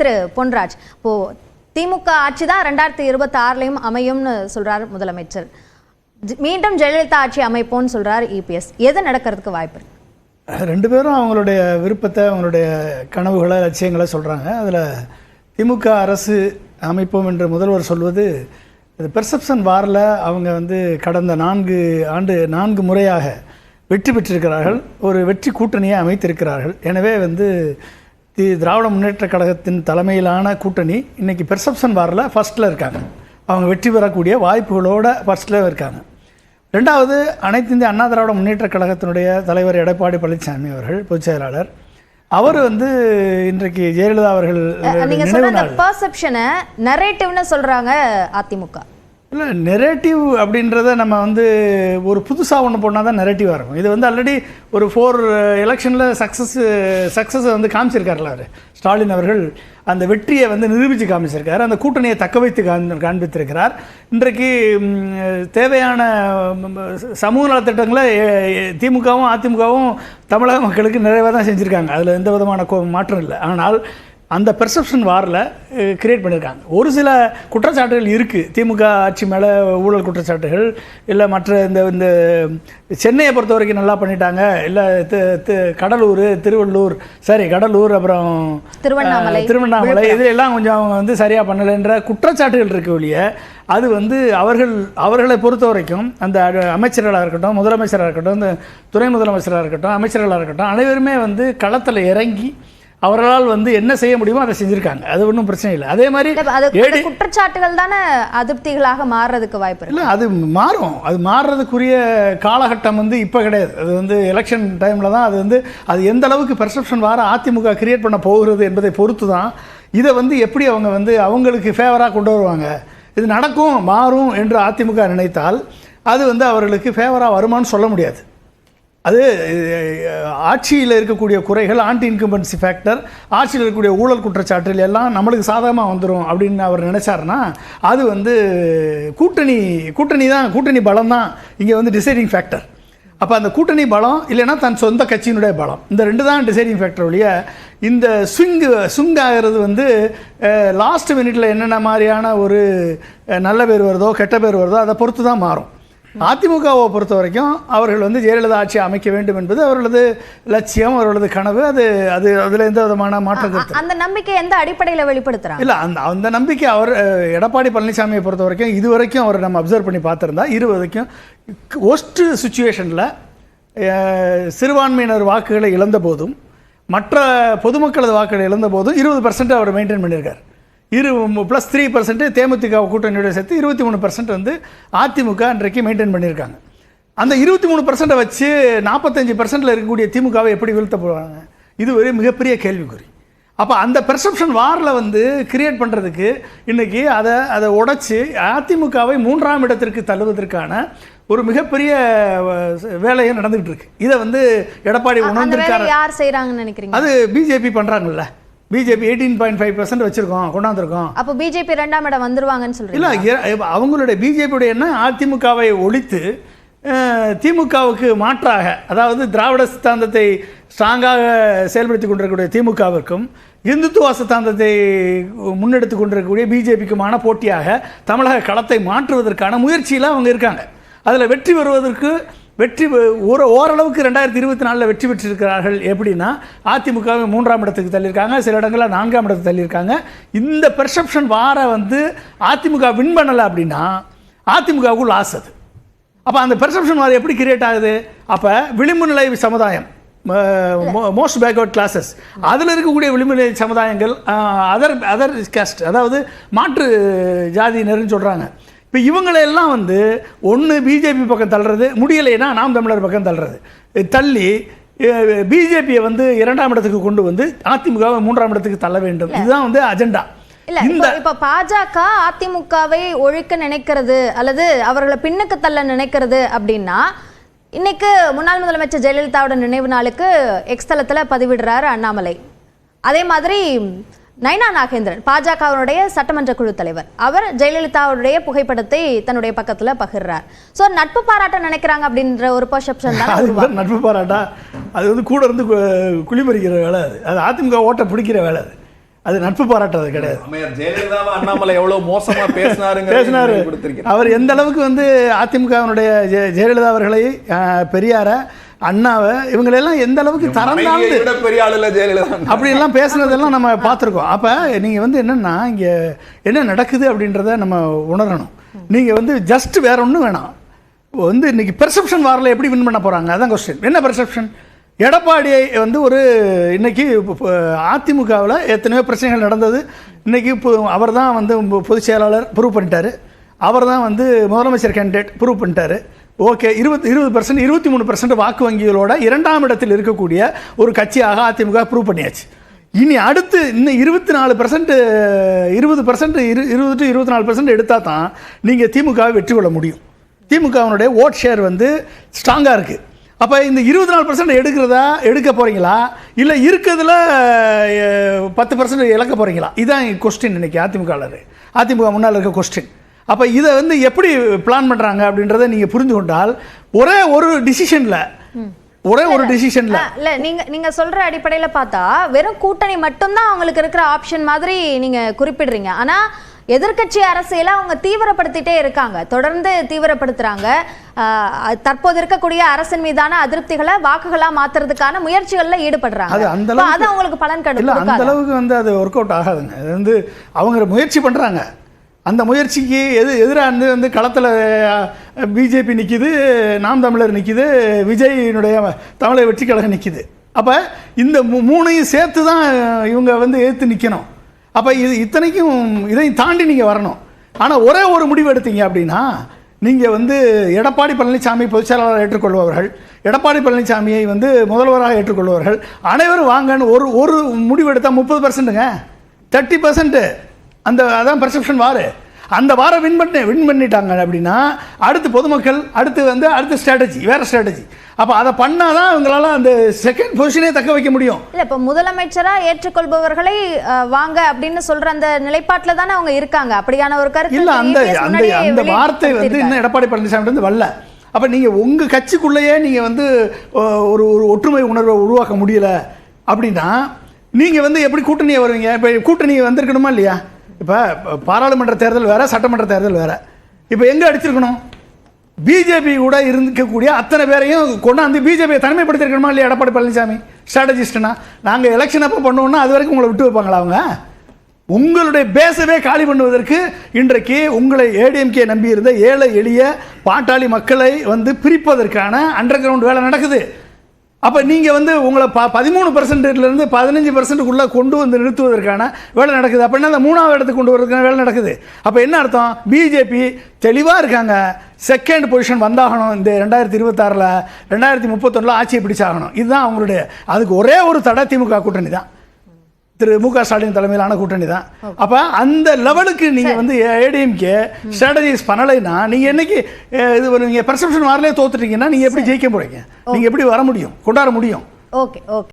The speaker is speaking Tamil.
திரு பொன்ராஜ். இப்போ திமுக ஆட்சி தான் ரெண்டாயிரத்தி இருபத்தி ஆறுலையும் அமையும்னு சொல்றாரு முதலமைச்சர். மீண்டும் ஜெயலலிதா ஆட்சி அமைப்போம்னு சொல்றாரு இபிஎஸ் எது நடக்கிறதுக்கு வாய்ப்பு இருக்கு? ரெண்டு பேரும் அவங்களுடைய விருப்பத்தை அவங்களுடைய கனவுகளை லட்சியங்களை சொல்கிறாங்க அதில் திமுக அரசு அமைப்போம் என்று முதல்வர் சொல்வது இது பெர்செப்ஷன் வாரில் அவங்க வந்து கடந்த நான்கு ஆண்டு நான்கு முறையாக வெற்றி பெற்றிருக்கிறார்கள். ஒரு வெற்றி கூட்டணியை அமைத்திருக்கிறார்கள். எனவே வந்து தி திராவிட முன்னேற்ற கழகத்தின் தலைமையிலான கூட்டணி. இன்னைக்கு பெர்செப்ஷன் வாரில் ஃபர்ஸ்ட்டில் இருக்காங்க. அவங்க வெற்றி பெறக்கூடிய வாய்ப்புகளோட ஃபர்ஸ்ட்டில் இருக்காங்க. ரெண்டாவது அனைத்து இந்திய அண்ணா திராவிட முன்னேற்ற கழகத்தினுடைய தலைவர் எடப்பாடி பழனிசாமி அவர்கள் பொதுச் செயலாளர். அவர் வந்து இன்றைக்கு ஜெயலலிதா அவர்கள் நீங்க சொன்ன பர்செப்ஷனை நரேட்டிவ்னு சொல்றாங்க அதிமுக. இல்லை நெரேட்டிவ் அப்படின்றத நம்ம வந்து ஒரு புதுசாக ஒன்று போனால் தான் நெரேட்டிவாக இருக்கும். இது வந்து ஆல்ரெடி ஒரு ஃபோர் எலெக்ஷனில் சக்ஸஸ் சக்ஸஸை வந்து காமிச்சிருக்காருல அவர். ஸ்டாலின் அவர்கள் அந்த வெற்றியை வந்து நிரூபித்து காமிச்சிருக்கார். அந்த கூட்டணியை தக்க வைத்து காண்பித்திருக்கிறார். இன்றைக்கு தேவையான சமூக நலத்திட்டங்களை திமுகவும் அதிமுகவும் தமிழக மக்களுக்கு நிறைவாக தான் செஞ்சுருக்காங்க. அதில் எந்த விதமான கோ- மாற்றம் இல்லை. ஆனால் அந்த பெர்செப்ஷன் வாரில் கிரியேட் பண்ணியிருக்காங்க ஒரு சில குற்றச்சாட்டுகள் இருக்குது திமுக ஆட்சி மேலே ஊழல் குற்றச்சாட்டுகள் இல்லை மற்ற இந்த இந்த சென்னையை பொறுத்த வரைக்கும் நல்லா பண்ணிட்டாங்க. இல்லை கடலூர் திருவள்ளூர் சரி கடலூர் அப்புறம் திருவண்ணாமலை, திருவண்ணாமலை. இது எல்லாம் கொஞ்சம் அவங்க வந்து சரியாக பண்ணலைன்ற குற்றச்சாட்டுகள் இருக்க ஒழிய அது வந்து அவர்கள் அவர்களை பொறுத்த வரைக்கும் அந்த அமைச்சர்களாக இருக்கட்டும் முதலமைச்சராக இருக்கட்டும் இந்த துணை முதலமைச்சராக இருக்கட்டும் அமைச்சர்களாக இருக்கட்டும் அனைவருமே வந்து களத்தில் இறங்கி அவர்களால் வந்து என்ன செய்ய முடியுமோ அதை செஞ்சுருக்காங்க. அது ஒன்றும் பிரச்சனை இல்லை. அதே மாதிரி குற்றச்சாட்டுகள் தானே அதிருப்திகளாக மாறுறதுக்கு வாய்ப்பு இல்லை அது மாறும். அது மாறுறதுக்குரிய காலகட்டம் வந்து இப்போ கிடையாது. அது வந்து எலெக்ஷன் டைமில் தான் அது வந்து அது எந்த அளவுக்கு பெர்செப்ஷன் வார அதிமுக கிரியேட் பண்ண போகிறது என்பதை பொறுத்து தான் இதை வந்து எப்படி அவங்க வந்து அவங்களுக்கு ஃபேவராக கொண்டு வருவாங்க. இது நடக்கும் மாறும் என்று அதிமுக நினைத்தால் அது வந்து அவர்களுக்கு ஃபேவராக வருமான்னு சொல்ல முடியாது. அது ஆட்சியில் இருக்கக்கூடிய குறைகள் ஆன்டி இன்கம்பன்சி ஃபேக்டர் ஆட்சியில் இருக்கக்கூடிய ஊழல் குற்றச்சாட்டில் எல்லாம் நம்மளுக்கு சாதகமாக வந்துடும் அப்படின்னு அவர் நினச்சாருன்னா அது வந்து கூட்டணி கூட்டணி தான் கூட்டணி பலம் தான் இங்கே வந்து டிசைடிங் ஃபேக்டர் அப்போ அந்த கூட்டணி பலம் இல்லைன்னா தன் சொந்த கட்சியினுடைய பலம். இந்த ரெண்டு தான் டிசைடிங் ஃபேக்டர் ஒழிய இந்த ஸ்விங்கு ஸ்விங் ஆகிறது வந்து லாஸ்ட் மினிட்ல என்னென்ன மாதிரியான ஒரு நல்ல பேர் வருதோ கெட்ட பேர் வருதோ அதை பொறுத்து தான் மாறும். அதிமுகவை பொறுத்த வரைக்கும் அவர்கள் வந்து ஜெயலலிதா ஆட்சி அமைக்க வேண்டும் என்பது அவர்களது லட்சியம் அவர்களது கனவு. அது அது அதில் எந்த விதமான மாற்றம் அந்த நம்பிக்கை எந்த அடிப்படையில வெளிப்படுத்துறாங்க? இல்லை அந்த அந்த நம்பிக்கை அவர் எடப்பாடி பழனிசாமியை பொறுத்த வரைக்கும் இது வரைக்கும் அவர் நம்ம அப்சர்வ் பண்ணி பார்த்துருந்தா இது வரைக்கும் ஒஸ்ட்டு சுச்சுவேஷனில் சிறுபான்மையினர் வாக்குகளை இழந்த போதும் மற்ற பொதுமக்களது வாக்குகளை இழந்த போதும் இருபது பர்சன்ட் அவர் மெயின்டைன் பண்ணியிருக்கார். இரு ப்ளஸ் த்ரீ பர்சன்ட் தேமுதிக கூட்டணியோட சேர்த்து இருபத்தி மூணு பர்சன்ட் வந்து அதிமுக இன்றைக்கு மெயின்டைன் பண்ணியிருக்காங்க. அந்த இருபத்தி மூணு பர்சன்ட்டை வச்சு நாற்பத்தஞ்சு பர்சன்ட்டில் இருக்கக்கூடிய திமுகவை எப்படி வீழ்த்த போகிறாங்க இது ஒரு மிகப்பெரிய கேள்விக்குறி. அப்போ அந்த பெர்செப்ஷன் வாரில் வந்து கிரியேட் பண்ணுறதுக்கு இன்னைக்கு அதை அதை உடைச்சு அதிமுகவை மூன்றாம் இடத்திற்கு தள்ளுவதற்கான ஒரு மிகப்பெரிய வேலையை நடந்துகிட்டு இருக்கு. இதை வந்து எடப்பாடி உணர்ந்திருக்காரு. யார் செய்றாங்கன்னு நினைக்கிறீங்க? அது BJP பண்ணுறாங்கல்ல BJP eighteen point five percent வச்சுருக்கோம் கொண்டாந்துருக்கோம். அப்போ பிஜேபி ரெண்டாம் இடம் வந்துருவாங்கன்னு சொல்றீங்க இல்லை அவங்களுடைய பிஜேபியுடைய என்ன அதிமுகவை ஒழித்து திமுகவுக்கு மாற்றாக அதாவது திராவிட சித்தாந்தத்தை ஸ்ட்ராங்காக செயல்படுத்தி கொண்டிருக்கக்கூடிய திமுகவிற்கும் இந்துத்துவ சித்தாந்தத்தை முன்னெடுத்து கொண்டிருக்கக்கூடிய பிஜேபிக்குமான போட்டியாக தமிழக களத்தை மாற்றுவதற்கான முயற்சியில் அவங்க இருக்காங்க. அதில் வெற்றி பெறுவதற்கு வெற்றி ஒரு ஓரளவுக்கு ரெண்டாயிரத்தி இருபத்தி நாலில் வெற்றி பெற்றிருக்கிறார்கள். எப்படின்னா அதிமுக மூன்றாம் இடத்துக்கு தள்ளியிருக்காங்க சில இடங்களில் நான்காம் இடத்துக்கு தள்ளியிருக்காங்க. இந்த பெர்செப்ஷன் வார வந்து அதிமுக வின் பண்ணலை அப்படின்னா அதிமுகவுக்கு லாஸ் அது. அப்போ அந்த பெர்செப்ஷன் வார எப்படி கிரியேட் ஆகுது? அப்போ விளிம்பு நிலை சமுதாயம் மோஸ்ட் பேக்வர்ட் கிளாஸஸ் அதில் இருக்கக்கூடிய விளிம்பு நிலை சமுதாயங்கள் அதர் அதர் கேஸ்ட் அதாவது மாற்று ஜாதியினர்னு சொல்கிறாங்க இப்போ இவங்களெல்லாம் வந்து ஒன்று பிஜேபி பக்கம் தள்ளுறது முடியலைன்னா நாம் தமிழர் பக்கம் தள்ளுறது. தள்ளி பிஜேபியை வந்து இரண்டாம் இடத்துக்கு கொண்டு வந்து அதிமுகவை மூன்றாம் இடத்துக்கு தள்ள வேண்டும். இதுதான் வந்து அஜெண்டா இல்ல இப்போ பாஜக அதிமுகவை ஒழிக்க நினைக்கிறது அல்லது அவர்களை பின்னுக்கு தள்ள நினைக்கிறது அப்படின்னா இன்னைக்கு முன்னாள் முதலமைச்சர் ஜெயலலிதாவோட நினைவு நாளுக்கு எக்ஸ் தளத்துல பதிவிடுறாரு அண்ணாமலை. அதே மாதிரி நைனா நாகேந்திரன் பாஜகவினுடைய சட்டமன்ற குழு தலைவர். அவர் ஜெயலலிதாவுடைய புகைப்படத்தை தன்னுடைய பக்கத்துல பகிர்றார். சோ நட்பு பாராட்ட நினைக்கிறாங்க அப்படின்ற ஒரு பர்செப்ஷன் தான் அது பேர் நட்பு பாராட்டா? அது வந்து கூட இருந்து கு- குழி பறிக்கிற வேலை அது. அது அதிமுக ஓட்டை பிடிக்கிற வேலை அது. அது நட்பு பாராட்டுறது கிடையாது. அம்மையார் ஜெயலலிதாவை அண்ணாமலை எவ்வளவு மோசமா பேசினாருங்க பேசினாரு. அவர் எந்த அளவுக்கு வந்து அதிமுகவினுடைய ஜெயலலிதா அவர்களை பெரியார அண்ணாவை இவங்களெல்லாம் எந்த அளவுக்கு தரம் தாழ்ந்து பெரிய ஆளு இல்ல ஜெயலலிதா அப்படியெல்லாம் பேசுனதெல்லாம் நம்ம பார்த்துருக்கோம். அப்போ நீங்கள் வந்து என்னென்னா இங்கே என்ன நடக்குது அப்படின்றத நம்ம உணரணும். நீங்கள் வந்து ஜஸ்ட் வேற ஒன்றும் வேணாம். வந்து இன்னைக்கு பெர்செப்ஷன் வாரில் எப்படி வின் பண்ண போகிறாங்க அதான் கொஸ்டின் என்ன பெர்செப்ஷன் எடப்பாடியை வந்து ஒரு இன்னைக்கு அதிமுகவில் எத்தனையோ பிரச்சனைகள் நடந்தது. இன்னைக்கு இப்போ அவர் தான் வந்து பொதுச் செயலாளர் ப்ரூவ் பண்ணிட்டாரு. அவர் தான் வந்து முதலமைச்சர் கேண்டிடேட் ப்ரூவ் பண்ணிட்டாரு. ஓகே இருபத்தி இருபது பர்சன்ட் இருபத்தி மூணு பர்சன்ட் வாக்கு வங்கிகளோட இரண்டாம் இடத்தில் இருக்கக்கூடிய ஒரு கட்சியாக அதிமுக ப்ரூவ் பண்ணியாச்சு. இனி அடுத்து இன்னும் இருபத்தி நாலு பர்சன்ட் இருபது பர்சன்ட் இரு இருபது டு இருபத்தி நாலு பர்சன்ட் எடுத்தால் தான் நீங்கள் திமுகவை வெற்றி கொள்ள முடியும். திமுகவினுடைய ஓட் ஷேர் வந்து ஸ்ட்ராங்காக இருக்குது அப்போ இந்த இருபத்தி நாலு பர்சன்ட் எடுக்கிறதா எடுக்க போகிறீங்களா இல்லை இருக்கிறதுல பத்து பர்சன்ட் இழக்க போகிறீங்களா இதுதான் கொஸ்டின் இன்னைக்கு அதிமுகவில் அதிமுக முன்னால் இருக்க கொஸ்டின் அப்போ இதை வந்து எப்படி பிளான் பண்ணுறாங்க அப்படின்றத நீங்கள் புரிந்து கொண்டால் ஒரே ஒரு டிசிஷனில் ஒரே ஒரு டிசிஷனில் இல்ல. நீங்க நீங்க சொல்ற அடிப்படையில பார்த்தா வெறும் கூட்டணி மட்டும்தான் அவங்களுக்கு இருக்கிற ஆப்ஷன் மாதிரி நீங்க குறிப்பிடுறீங்க. ஆனா எதிர்க்கட்சி அரசியலை அவங்க தீவிரப்படுத்திட்டே இருக்காங்க. தொடர்ந்து தீவிரப்படுத்துறாங்க. தற்போது இருக்கக்கூடிய அரசின் மீதான அதிருப்திகளை வாக்குகளா மாத்துறதுக்கான முயற்சிகள்ல ஈடுபடுறாங்க. அது அவங்களுக்கு பலன் கடு- இல்லை அந்த? அளவுக்கு வந்து அது ஒர்க் அவுட் ஆகாதுங்க. அது வந்து அவங்க முயற்சி பண்ணுறாங்க அந்த முயற்சிக்கு எது எதிராக வந்து களத்தில் பிஜேபி நிற்கிது நாம் தமிழர் நிற்கிது விஜயினுடைய தமிழை வெற்றி கழகம் நிற்கிது அப்போ இந்த மூ- மூணையும் சேர்த்து தான் இவங்க வந்து எதிர்த்து நிற்கணும் அப்போ இது இத்தனைக்கும் இதையும் தாண்டி நீங்கள் வரணும். ஆனால் ஒரே ஒரு முடிவு எடுத்தீங்க அப்படின்னா நீங்கள் வந்து எடப்பாடி பழனிசாமி பொதுச்செயலாளர் ஏற்றுக்கொள்பவர்கள் எடப்பாடி பழனிசாமியை வந்து முதல்வராக ஏற்றுக்கொள்பவர்கள் அனைவரும் வாங்கன்னு ஒரு ஒரு முடிவு எடுத்தால் முப்பது பர்சன்ட்டுங்க தேர்ட்டி பர்சன்ட்டு அந்த அதான் பெர்செப்ஷன் வாரு. அந்த வார வின் பண்ணி வின் பண்ணிட்டாங்க அப்படின்னா அடுத்து பொதுமக்கள் அடுத்து வந்து அடுத்த ஸ்ட்ராட்டஜி வேற ஸ்ட்ராட்டஜி அப்போ அதை பண்ணாதான் அவங்களால அந்த செகண்ட் பொசிஷனே தக்க வைக்க முடியும். இல்ல இப்ப முதலமைச்சரா ஏற்றுக்கொள்பவர்களை வாங்க அப்படின்னு சொல்ற அந்த நிலைப்பாட்டுல தானே அவங்க இருக்காங்க. அப்படியான ஒரு கருத்து இல்ல அந்த அந்த அந்த வார்த்தை வந்து. இன்னும் எடப்பாடி பழனிசாமி வந்து வரல. அப்ப நீங்க உங்க கட்சிக்குள்ளேயே நீங்க வந்து ஒரு ஒரு ஒற்றுமை உணர்வை உருவாக்க முடியல அப்படின்னா நீங்க வந்து எப்படி கூட்டணியை வருவீங்க? இப்ப கூட்டணி வந்திருக்கணுமா இல்லையா? இப்போ பாராளுமன்ற தேர்தல் வேறு சட்டமன்ற தேர்தல் வேறு. இப்போ எங்கே அடிச்சிருக்கணும்? பிஜேபி கூட இருக்கக்கூடிய அத்தனை பேரையும் கொண்டாந்து பிஜேபியை தனிமைப்படுத்திருக்கணுமா இல்லையா எடப்பாடி பழனிசாமி? ஸ்ட்ராட்டஜிஸ்ட்னா நாங்கள் எலெக்ஷன் அப்போ பண்ணுவோம்னா அது வரைக்கும் உங்களை விட்டு வைப்பாங்களா அவங்க? உங்களுடைய பேசவே காலி பண்ணுவதற்கு இன்றைக்கு உங்களை ஏடிஎம்கே நம்பியிருந்த ஏழை எளிய பாட்டாளி மக்களை வந்து பிரிப்பதற்கான அண்டர் கிரவுண்ட் வேலை நடக்குது. அப்போ நீங்கள் வந்து உங்களை ப பதிமூணு பர்சன்டேஜ்லேருந்து பதினஞ்சு பர்சன்ட்டுக்குள்ளே கொண்டு வந்து நிறுத்துவதற்கான வேலை நடக்குது. அப்போ என்ன அந்த மூணாவது இடத்துக்கு கொண்டு வரதுக்கான வேலை நடக்குது? அப்போ என்ன அர்த்தம்? பிஜேபி தெளிவாக இருக்காங்க. செகண்ட் பொசிஷன் வந்தாகணும் இந்த ரெண்டாயிரத்தி இருபத்தாறில். ரெண்டாயிரத்தி முப்பத்தொன்னில் ஆட்சியை பிடிச்சாகணும். இதுதான் அவங்களுடைய அதுக்கு ஒரே ஒரு தடை திமுக கூட்டணி தான் திரு மு க ஸ்டாலின் தலைமையிலான கூட்டணி தான். அப்ப அந்த லெவலுக்கு நீங்க வந்து ஏடிஎம்கே ஸ்ட்ராட்டஜிஸ் பண்ணலைன்னா நீங்க என்னைக்கு இது ஒரு நீங்க பெர்செப்ஷன் வரலே தோத்துட்டீங்கன்னா நீங்க எப்படி ஜெயிக்க போறீங்க? நீங்க எப்படி வர முடியும்? கொண்டாட முடியும்? Okay okay.